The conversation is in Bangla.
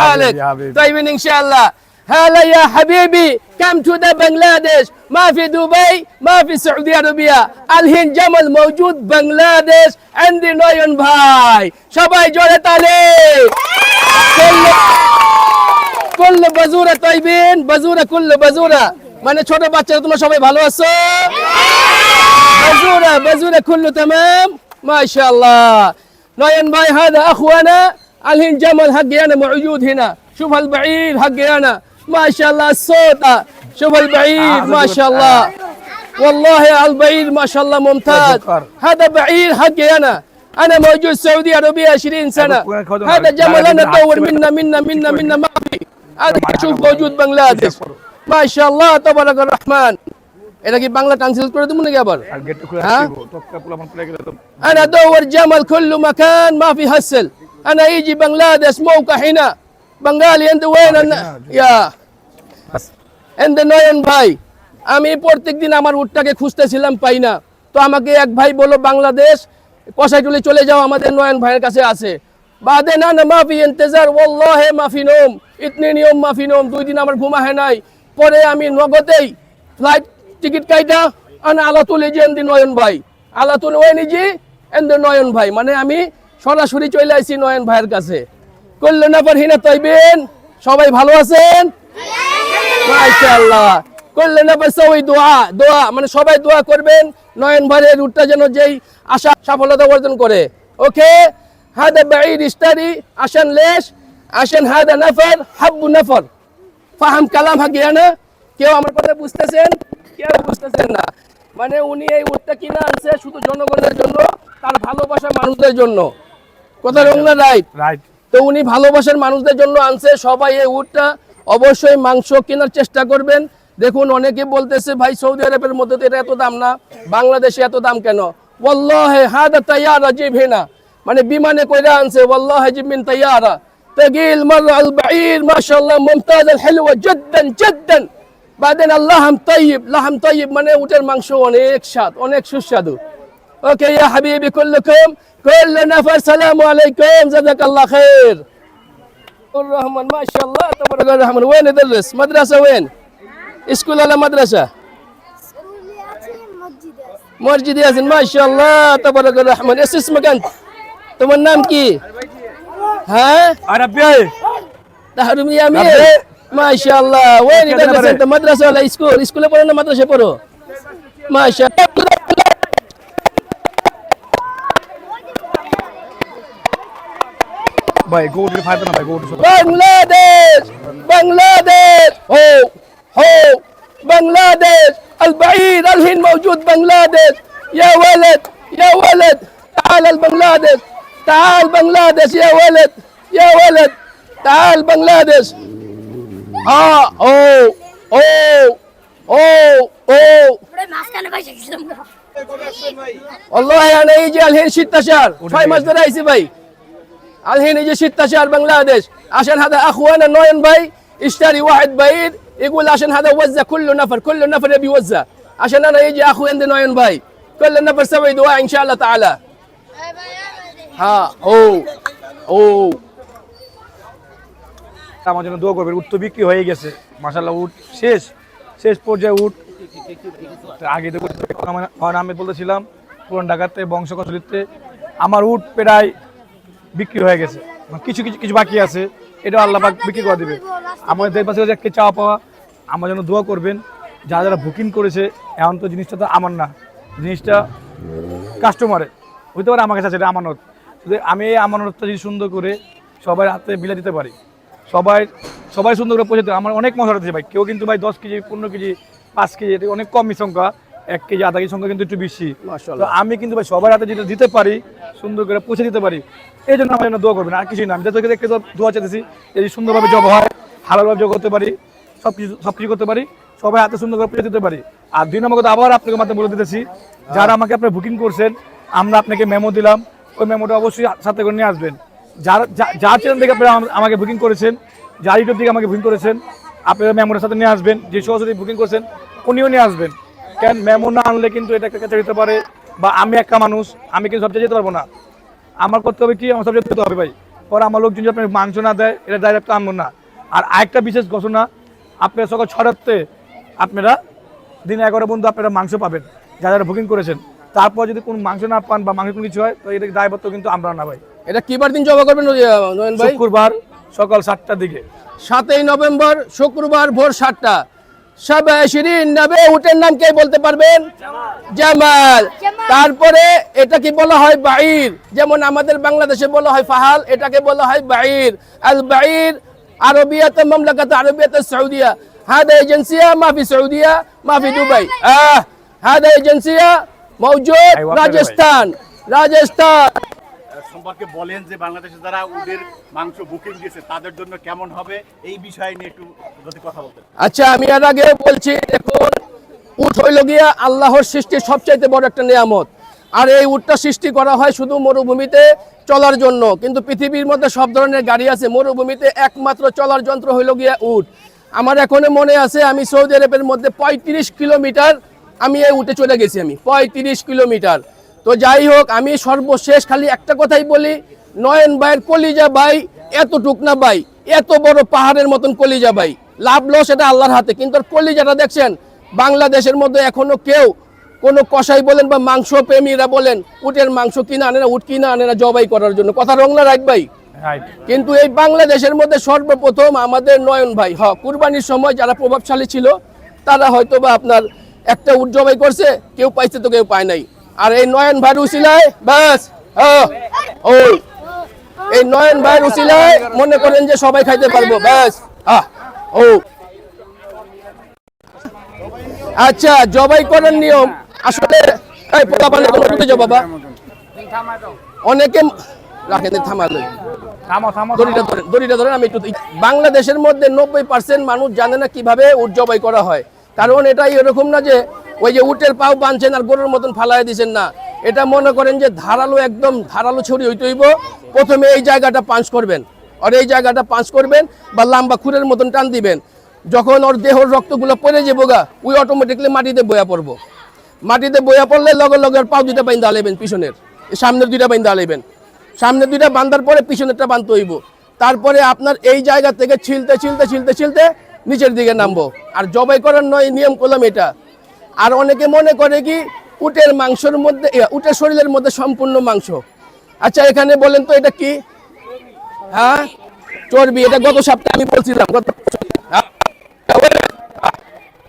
حالك يا حبيبي. طيبين ان شاء الله هلا يا حبيبي كم to the بنغلاديش ما في دبي ما في سعودية عربية الحين جمل موجود بنغلاديش عندي نوين ভাই সবাই জোরে তালি كل كل বাজুরা طيبين বাজুরা كل বাজুরা মানে ছোট বাচ্চারা তোমরা সবাই ভালো আছো بزورة بزورة كله تمام ما شاء الله ناين باي هذا اخوانا الحين جمل حقي انا موجود هنا شوف البعير حقي انا ما شاء الله الصوت شوف البعير ما شاء الله والله البعير ما شاء الله ممتاز شكر. هذا بعير حقي انا انا موجود سعودية عربية 20 سنة وين خذوا هذا معك؟ جمل لا، انا لا، ادور لا، منا منا منا منا ما في هذا معنا شوف والله. موجود بنغلاديش شكر. ما شاء الله تبارك الرحمن এটা কি বাংলা ট্রান্সলেট করে দেবো নাকি আবার আর গেট খুলে হ্যাঁ? আসবো টপকা পোলা মান খুলে গেলে তো انا ادور جمل كل مكان ما في هسل انا يجي بنغلاديش موقع هنا بنغالي عند وين أنا يا عند নয়ন ভাই আমি প্রত্যেকদিন আমার উটটাকে খুঁজতেছিলাম পাই না তো আমাকে এক ভাই বললো বাংলাদেশ কষাইটুলি চলে যাও আমাদের নয়ন ভাইয়ের কাছে আছে বাদে না না মাফি ইন্তজার ওয়াল্লাহে মাফি নোম ইতনি নিয়ম মাফি নোম দুই দিন আমার ঘুমা হয় নাই পরে আমি নগদেই ফ্লাইট টিকিট কাইটা আনা আলা তুলে যে এন্দি নয়ন ভাই আলা তুলে ওই নিজে এন্দি নয়ন ভাই মানে আমি সরাসরি চলে আইছি নয়ন ভাইয়ের কাছে। কল্যাণাপার হিনা তৈবেন, সবাই ভালো আছেন? মাশাআল্লাহ। কল্যাণাপার সবাই দোয়া দোয়া মানে সবাই দোয়া করবেন, নয়ন ভাইয়ের রুটটা যেন যেই আশা সফলতা অর্জন করে। ওকে? হাদা বাঈদ ইস্তারি আসেন লেশ, আসান হাদা নাফার, হাব্বু নাফার। ফাহাম কালাম হাকিয়ানা কেউ আমার কথা বুঝতেছেন? কেউ বুঝতেছেন না। মানে উনি এই উটটা কিনা আনছে শুধু জনগণের জন্য, তার ভালোবাসা মানুষদের জন্য। কথা রং না রাইট রাইট তো উনি ভালোবাসার মানুষদের জন্য আনছে সবাই এই উটটা অবশ্যই মাংস কেনার চেষ্টা করবেন দেখুন অনেকে বলতেছে ভাই সৌদি আরবের মধ্যে তো এটা এত দাম না বাংলাদেশে এত দাম কেন ওয়াল্লাহে হাদা তাইয়ারা জিভেনা মানে বিমানে কইরা আনছে ওয়াল্লাহে জিমিন তাইয়ারা تقيل مرة البعير ما شاء الله ممتاز الحلوة جدا جدا بعدين اللحم طيب لحم طيب মানে উটের মাংস অনেক স্বাদ অনেক সুস্বাদু اوكي يا حبيبي كلكم كل نفر سلام عليكم جزاك الله خير الرحمن ما شاء الله تبارك الرحمن وين يدرس مدرسة وين اسكول ولا مدرسة سعودياتي مسجد مسجد ياسين ما شاء الله تبارك الرحمن ايش اسمك انت তোমার নাম কি হ্যাঁ আর আপনি তাহরুম ইয়ামিন ربي. ما شاء الله وين كده يدرس بري. انت مدرسة ولا اسكول اسكول পড়ো না মাদ্রাসা পড়ো ما ভাই গোট ফাইভ না ভাই গোট بنغلاديش بنغلاديش هو هو بنغلاديش البعيد الحين موجود بنغلاديش يا ولد يا ولد تعال البنغلاديش تعال بنغلاديش يا ولد يا ولد تعال بنغلاديش ها او او او او মাঝখানে বসে গেছিলাম والله انا يجي الحين ستة شهر فاي مصدر رئيسي باي الحين يجي ستة شهر بنغلاديش عشان هذا اخوانا نوين باي اشتري واحد بعيد يقول عشان هذا وزع كل نفر كل نفر يبي يوزع عشان انا يجي اخوي عندي نوين باي كل نفر سوي دعاء ان شاء الله تعالى ها او او আমার জন্য দোয়া করবেন উট তো বিক্রি হয়ে গেছে মাসাল্লাহ উট শেষ শেষ পর্যায়ে উট আগে তো আমার- আমার আমি বলতেছিলাম পুরান ঢাকাতে বংশ কচলিতে আমার উট প্রায় বিক্রি হয়ে গেছে। মানে কিছু কিছু কিছু বাকি আছে। এটা আল্লাহ বিক্রি করে দেবে। আমাদের দেশ পাশে একটা চাওয়া পাওয়া, আমার জন্য দোয়া করবেন। যারা যারা বুকিং করেছে, এখন তো জিনিসটা তো আমার না। জিনিসটা কাস্টমারের হইতে পারে আমার কাছে এটা আমানত। আমি এই আমানতটা যদি সুন্দর করে সবার হাতে বিলে দিতে পারি, সবাই সবাই সুন্দর করে পৌঁছে আমার অনেক মশলা দিতে ভাই। কেউ কিন্তু ভাই দশ কেজি, পনেরো কেজি, পাঁচ কেজি, এটা অনেক কমই সংখ্যা। এক কেজি আধা কেজি সংখ্যা কিন্তু একটু বেশি। তো আমি কিন্তু ভাই সবার হাতে যেটা দিতে পারি সুন্দর করে পৌঁছে দিতে পারি এই জন্য আমার জন্য দোয়া করবেন আর কিছুই না। আমি যাতে একটু দোয়া চাইতেছি এই সুন্দরভাবে জব হয় হালালভাবে জব করতে পারি সব কিছু সব কিছু করতে পারি সবাই হাতে সুন্দর করে পৌঁছে দিতে পারি। আর দুই নম্বর কথা আবার আপনাকে মাধ্যমে বলে দিতেছি যারা আমাকে আপনি বুকিং করছেন আমরা আপনাকে মেমো দিলাম ওই মেমোটা অবশ্যই সাথে করে নিয়ে আসবেন। যারা যা- যার চ্যানেল থেকে আপনারা আমাকে বুকিং করেছেন যার ইউটিউব থেকে আমাকে বুকিং করেছেন আপনারা মেমোটার সাথে নিয়ে আসবেন যে সরাসরি বুকিং করেছেন উনিও নিয়ে আসবেন। কেন মেমো না আনলে কিন্তু এটা কাছে দিতে পারে? বা আমি একটা মানুষ আমি কিন্তু সব জায়গায় যেতে পারব না। আমার করতে হবে কি? আমার সব জায়গায় যেতে হবে ভাই। পরে আমার লোকজন যদি আপনার মাংস না দেয় এটা ডাইরেক্ট আনব না। আর আরেকটা বিশেষ ঘোষণা আপনারা সকাল ছটাতে আপনারা দিন এগারো বন্ধু আপনারা মাংস পাবেন যারা যারা বুকিং করেছেন। তারপর যদি কোনো মাংস না পান বা মাংস কোনো কিছু হয় তো এটা দায়বদ্ধ কিন্তু আমরা না ভাই। এটা কিবার দিন জমা করবেন ভাই শুক্রবার সকাল সাতটার দিকে। সাতই নভেম্বর শুক্রবার ভোর সাতটা। শিরিন নামে উটের নাম কে বলতে পারবেন? জামাল। তারপরে এটা কি বলা হয় বাইর যেমন আমাদের বাংলাদেশে বলা হয় ফাহাল এটাকে বলা হয় বাইর আল বাইর আরবিয়াতে মামলাকাতে আরবিয়াতে সৌদিয়া হাদা এজেন্সিয়া মাফি সৌদিয়া মাফি দুবাই। আহ হাদা এজেন্সিয়া মৌজুদ রাজস্থান। রাজস্থান। সম্পর্কে বলেন যে বাংলাদেশে যারা উটের মাংস বুকিং দিয়েছে, তাদের জন্য কেমন হবে? এই বিষয়ে নিয়ে একটু যদি কথা বলতেন। আচ্ছা আমি এর আগে বলছি, দেখুন, উট হইল গিয়া আল্লাহর সৃষ্টির সবচাইতে বড় একটা নিয়ামত। আর এই উটটা সৃষ্টি করা হয় শুধু মরুভূমিতে চলার জন্য, কিন্তু পৃথিবীর মধ্যে সব ধরনের গাড়ি আছে, মরুভূমিতে একমাত্র চলার যন্ত্র হইল গিয়া উট। আমার এখনও মনে আছে, আমি সৌদি আরবের মধ্যে পঁয়ত্রিশ কিলোমিটার আমি এই উঠে চলে গেছি আমি, পঁয়ত্রিশ কিলোমিটার। তো যাই হোক আমি সর্বশেষ খালি একটা কথাই বলি নয়ন ভাইয়ের কলিজা ভাই এত টুকনা ভাই এত বড় পাহাড়ের মতন কলিজা ভাই। লাভ লস এটা আল্লাহর হাতে কিন্তু কলিজাটা দেখছেন বাংলাদেশের মধ্যে এখনও কেউ কোনো কষাই বলেন বা মাংস প্রেমীরা বলেন উটের মাংস কিনা আনে না উট কিনা আনে না জবাই করার জন্য। কথা রং না রাখ ভাই? কিন্তু এই বাংলাদেশের মধ্যে সর্বপ্রথম আমাদের নয়ন ভাই হ কুরবানির সময় যারা প্রভাবশালী ছিল তারা হয়তো বা আপনার একটা উট জবাই করছে কেউ পাইছে তো কেউ পায় নাই। আর এই নয়ন ভাইয়ের উসিলায় বাস হ্যাঁ, ও। এই নয়ন ভাইয়ের উসিলায় মনে করেন যে সবাই খাইতে পারব ব্যাস আহ ও। আচ্ছা জবাই করার নিয়ম আসলে এই পোলা পানি কোনো উঠে যাও বাবা? অনেকে রাখেন থামালো। থামো থামো দড়িটা ধরেন দড়িটা ধরেন আমি একটু বাংলাদেশের মধ্যে নব্বই পার্সেন্ট মানুষ জানে না কীভাবে উট জবাই করা হয়। কারণ এটাই এরকম না যে ওই যে উটের পাও বাঁধছেন আর গরুর মতন ফালাই দিয়েছেন না। এটা মনে করেন যে ধারালো একদম ধারালো ছড়ি হইতে হইব। প্রথমে এই জায়গাটা পাঁচ করবেন। আর এই জায়গাটা পাঁচ করবেন বা লাম্বা খুরের মতন টান দিবেন। যখন ওর দেহর রক্তগুলো পড়ে যাব গা, ওই অটোমেটিকলি মাটিতে বয়া পড়ব। মাটিতে বয়া পড়লে লগে লগে ওর পাও দুইটা বাইন্দা আলাইবেন পিছনের। সামনের দুইটা বাইন্দা আলাইবেন সামনে দুইটা বান্ধার পরে পিছনেরটা বানতে হইব। তারপরে আপনার এই জায়গা থেকে ছিলতে ছিলতে ছিলতে ছিলতে নিচের দিকে নামবো। আর জবাই করার নয়, নিয়ম করলাম এটা। আর অনেকে মনে করে কি উটের মাংসের মধ্যে উটের শরীরের মধ্যে সম্পূর্ণ মাংস। আচ্ছা এখানে বলেন তো এটা কি? হ্যাঁ? চর্বি, এটা গত সপ্তাহে আমি বলছিলাম, গত?